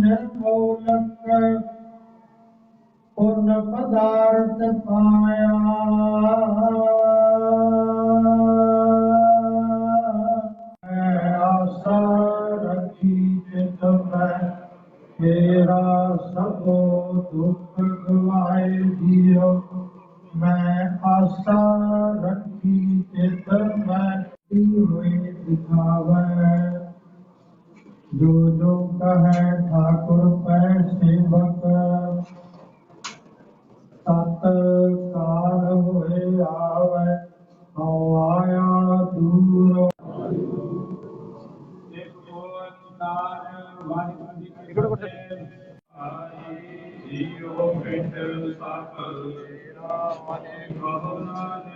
Nirmolakka Purna ਤੇਰਾ ਸਭੋ ਦੁੱਖ ਗਵਾਏ ਦਿਓ ਮੈਂ ਆਸਾ ਰੱਖੀ ਜਿਤ ਮੈਂ ਤੀ ਹੋਏ ਦਿਖਾਵੇ। ਜੋ ਜੋ ਕਹੈ ਠਾਕੁਰ ਪੈ ਸੇਵਕ ਜੀਓ ਪਿੰਡ ਸਫਲ ਤੇਰਾ ਮਨੇ ਕਹੋ ਨਾਨਕ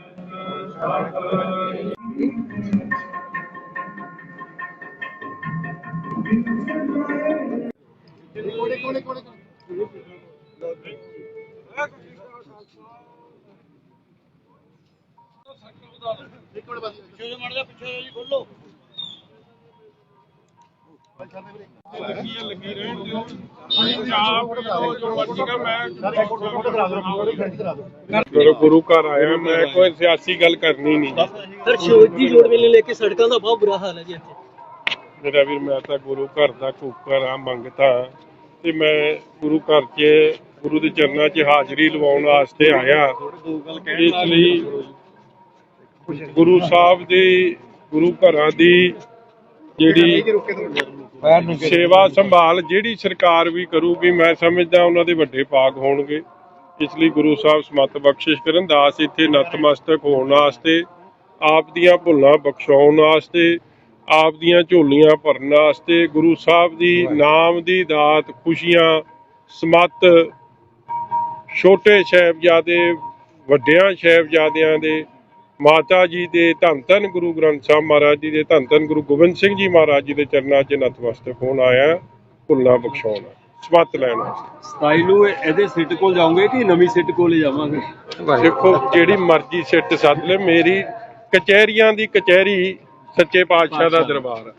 ਮੇਰੇ ਗੁਰੂ ਘਰ ਆਇਆ ਮੈਂ ਕੋਈ ਸਿਆਸੀ ਗੱਲ ਕਰਨੀ ਨਹੀਂ। ਸਰ ਸ਼ਿਵਜੀ ਜੋੜ ਮੇਲੇ ਲੈ ਕੇ ਸੜਕਾਂ ਦਾ ਬਹੁਤ ਬੁਰਾ ਹਾਲ ਹੈ ਜੀ ਇੱਥੇ। ਮੇਰਾ ਵੀਰ ਮੈਂ ਤਾਂ ਗੁਰੂ ਘਰ ਦਾ ਕੂਕਰ ਆ ਮੰਗਤਾ। ਤੇ ਮੈਂ ਗੁਰੂ ਘਰ 'ਚ ਗੁਰੂ ਦੇ ਚਰਨਾਂ 'ਚ ਹਾਜ਼ਰੀ ਲਵਾਉਣ ਵਾਸਤੇ ਆਇਆ। ਇਸ ਲਈ ਗੁਰੂ ਸਾਹਿਬ ਦੀ ਗੁਰੂ ਘਰਾਂ ਦੀ ਜਿਹੜੀ ਸੇਵਾ ਸੰਭਾਲ ਜਿਹੜੀ ਸਰਕਾਰ ਵੀ ਕਰੂਗੀ ਮੈਂ ਸਮਝਦਾ ਉਹਨਾਂ ਦੇ ਵੱਡੇ ਭਾਗ ਹੋਣਗੇ। ਇਸ ਲਈ ਗੁਰੂ ਸਾਹਿਬ ਸਮਤ ਬਖਸ਼ਿਸ਼ ਕਰਨ ਦਾਸ ਇੱਥੇ ਨਤਮਸਤਕ ਹੋਣ ਵਾਸਤੇ ਆਪ ਦੀਆਂ ਭੁੱਲਾਂ ਬਖਸ਼ਾਉਣ ਵਾਸਤੇ ਆਪ ਦੀਆਂ ਝੋਲੀਆਂ ਭਰਨ ਵਾਸਤੇ ਗੁਰੂ ਸਾਹਿਬ ਦੀ ਨਾਮ ਦੀ ਦਾਤ ਖੁਸ਼ੀਆਂ ਸਮਤ ਛੋਟੇ ਸਾਹਿਬਜ਼ਾਦੇ ਵੱਡਿਆਂ ਸਾਹਿਬਜ਼ਾਦਿਆਂ ਦੇ ਮਾਤਾ ਜੀ ਦੇ ਧੰਨ ਧੰਨ ਗੁਰੂ ਗ੍ਰੰਥ ਸਾਹਿਬ ਮਹਾਰਾਜ ਜੀ ਦੇ ਧੰਨ ਧੰਨ ਗੁਰੂ ਗੋਬਿੰਦ ਸਿੰਘ ਜੀ ਮਹਾਰਾਜ ਜੀ ਦੇ ਚਰਨਾਂ 'ਚ ਨਤਮਸਤਕ ਹੋਣ ਆਇਆ ਭੁੱਲਾਂ ਬਖਸ਼ਾਉਣ ਸਮਤ ਲੈਣ ਵਾਸਤੇ। 27 ਨੂੰ ਇਹਦੇ ਸਿੱਟ ਕੋਲ ਜਾਓਗੇ ਕਿ ਨਵੀਂ ਸਿੱਟ ਕੋਲ ਜਾਵਾਂਗੇ? ਦੇਖੋ ਜਿਹੜੀ ਮਰਜ਼ੀ ਸਿੱਟ ਸੱਦ ਲੈ ਮੇਰੀ ਕਚਹਿਰੀਆਂ ਦੀ ਕਚਹਿਰੀ ਸੱਚੇ ਪਾਤਸ਼ਾਹ ਦਾ ਦਰਬਾਰ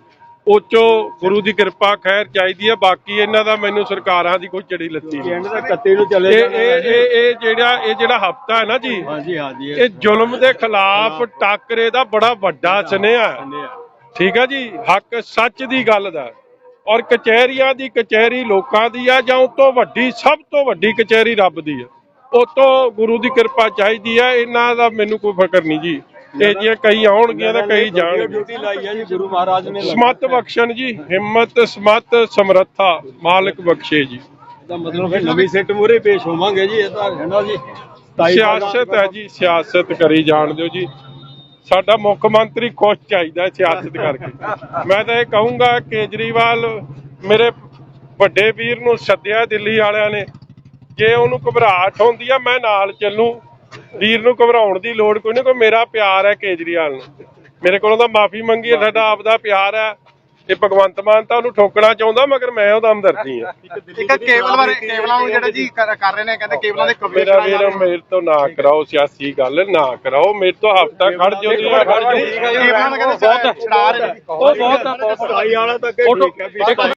ਉਹ 'ਚੋਂ ਗੁਰੂ ਦੀ ਕਿਰਪਾ ਖੈਰ ਚਾਹੀਦੀ ਹੈ ਬਾਕੀ ਇਹਨਾਂ ਦਾ ਮੈਨੂੰ ਸਰਕਾਰਾਂ ਦੀ ਕੋਈ ਚੜੀ ਲੱਤੀ ਨਹੀਂ। ਪਿੰਡ ਦਾ ਕੱਤੇ ਨੂੰ ਚਲੇ ਇਹ ਇਹ ਇਹ ਜਿਹੜਾ ਇਹ ਜਿਹੜਾ ਹਫਤਾ ਹੈ ਨਾ ਜੀ ਹਾਂਜੀ ਹਾਂਜੀ ਇਹ ਜ਼ੁਲਮ ਦੇ ਖਿਲਾਫ ਟਾਕਰੇ ਦਾ ਬੜਾ ਵੱਡਾ ਸੁਨੇਹਾ ਹੈ। ਠੀਕ ਹੈ ਜੀ ਹੱਕ ਸੱਚ ਦੀ ਗੱਲ ਦਾ। ਔਰ ਕਚਹਿਰੀਆਂ ਦੀ ਕਚਹਿਰੀ ਲੋਕਾਂ ਦੀ ਆ ਜਾਂ ਉਹ ਤੋਂ ਵੱਡੀ ਸਭ ਤੋਂ ਵੱਡੀ ਕਚਹਿਰੀ ਰੱਬ ਦੀ ਆ। ਉਹ ਤੋਂ ਗੁਰੂ ਦੀ ਕਿਰਪਾ ਚਾਹੀਦੀ ਆ ਇਹਨਾਂ ਦਾ ਮੈਨੂੰ ਕੋਈ ਫਿਕਰ ਨਹੀਂ ਜੀ। ਇਹ ਜੇ ਕਈ ਆਉਣਗੀਆਂ ਤਾਂ ਕਈ ਜਾਣਗੇ ਡਿਊਟੀ ਲਾਈ ਹੈ ਜੀ ਗੁਰੂ ਮਹਾਰਾਜ ਨੇ ਸਮਤ ਬਖਸ਼ਣ ਜੀ ਹਿੰਮਤ ਸਮਤ ਸਮਰੱਥਾ ਮਾਲਕ ਬਖਸ਼ੇ ਜੀ। ਦਾ ਮਤਲਬ ਫਿਰ ਨਵੀਂ ਸਿੱਟ ਮੂਰੇ ਪੇਸ਼ ਹੋਵਾਂਗੇ ਜੀ ਇਹ ਤਾਂ ਹੈ ਨਾ ਜੀ। 27 ਸਿਆਸਤ ਹੈ ਜੀ ਸਿਆਸਤ ਕਰੀ ਜਾਣ ਦਿਓ ਜੀ। ਸਾਡਾ ਮੁੱਖ ਮੰਤਰੀ ਖੁਸ਼ ਚਾਹੀਦਾ ਸਿਆਸਤ ਕਰਕੇ। ਮੈਂ ਤਾਂ ਇਹ ਕਹੂੰਗਾ ਕੇਜਰੀਵਾਲ ਮੇਰੇ ਵੱਡੇ ਵੀਰ ਨੂੰ ਸੱਦਿਆ ਦਿੱਲੀ ਵਾਲਿਆਂ ਨੇ। ਜੇ ਉਹਨੂੰ ਘਬਰਾਹਟ ਹੁੰਦੀ ਆ ਮੈਂ ਨਾਲ ਚੱਲੂ। ਵੀਰ ਨੂੰ ਘਬਰਾਉਣ ਦੀ ਲੋੜ ਕੋਈ ਨਹੀਂ ਕੋਈ ਮੇਰਾ ਪਿਆਰ ਹੈ ਕੇਜਰੀਵਾਲ ਨੂੰ। ਮੇਰੇ ਕੋਲੋਂ ਤਾਂ ਮਾਫੀ ਮੰਗੀ ਹੈ ਸਾਡਾ ਆਪਦਾ ਪਿਆਰ ਹੈ। ਇਹ ਭਗਵੰਤ ਮਾਨ ਤਾਂ ਉਹਨੂੰ ਠੋਕਣਾ ਚਾਹੁੰਦਾ ਮਗਰ ਮੈਂ ਉਹਦਾ ਹਮਦਰਦੀ ਆ ਇੱਕ ਕੇਬਲ ਬਾਰੇ ਕੇਬਲਾਂ ਨੂੰ ਜਿਹੜਾ ਜੀ ਕਰ ਕਰ ਰਹੇ ਨੇ ਕਹਿੰਦੇ ਕੇਬਲਾਂ ਦੇ ਮੇਰਾ ਵੀਰ ਮੇਰੇ ਤੋਂ ਨਾ ਕਰਾਓ ਸਿਆਸੀ ਗੱਲ ਨਾ ਕਰਾਓ। ਮੇਰੇ ਤੋਂ ਹਫਤਾ ਖੜ ਜਾਓ ਖੜ ਕੇਬਲਾਂ ਦਾ ਕਹਿੰਦੇ ਛੜਾ ਰਹੇ ਨੇ। ਉਹ ਬਹੁਤ ਬਹੁਤ 27 ਵਾਲਾ ਤਾਂ ਅੱਗੇ ਠੀਕ ਹੈ ਵੀ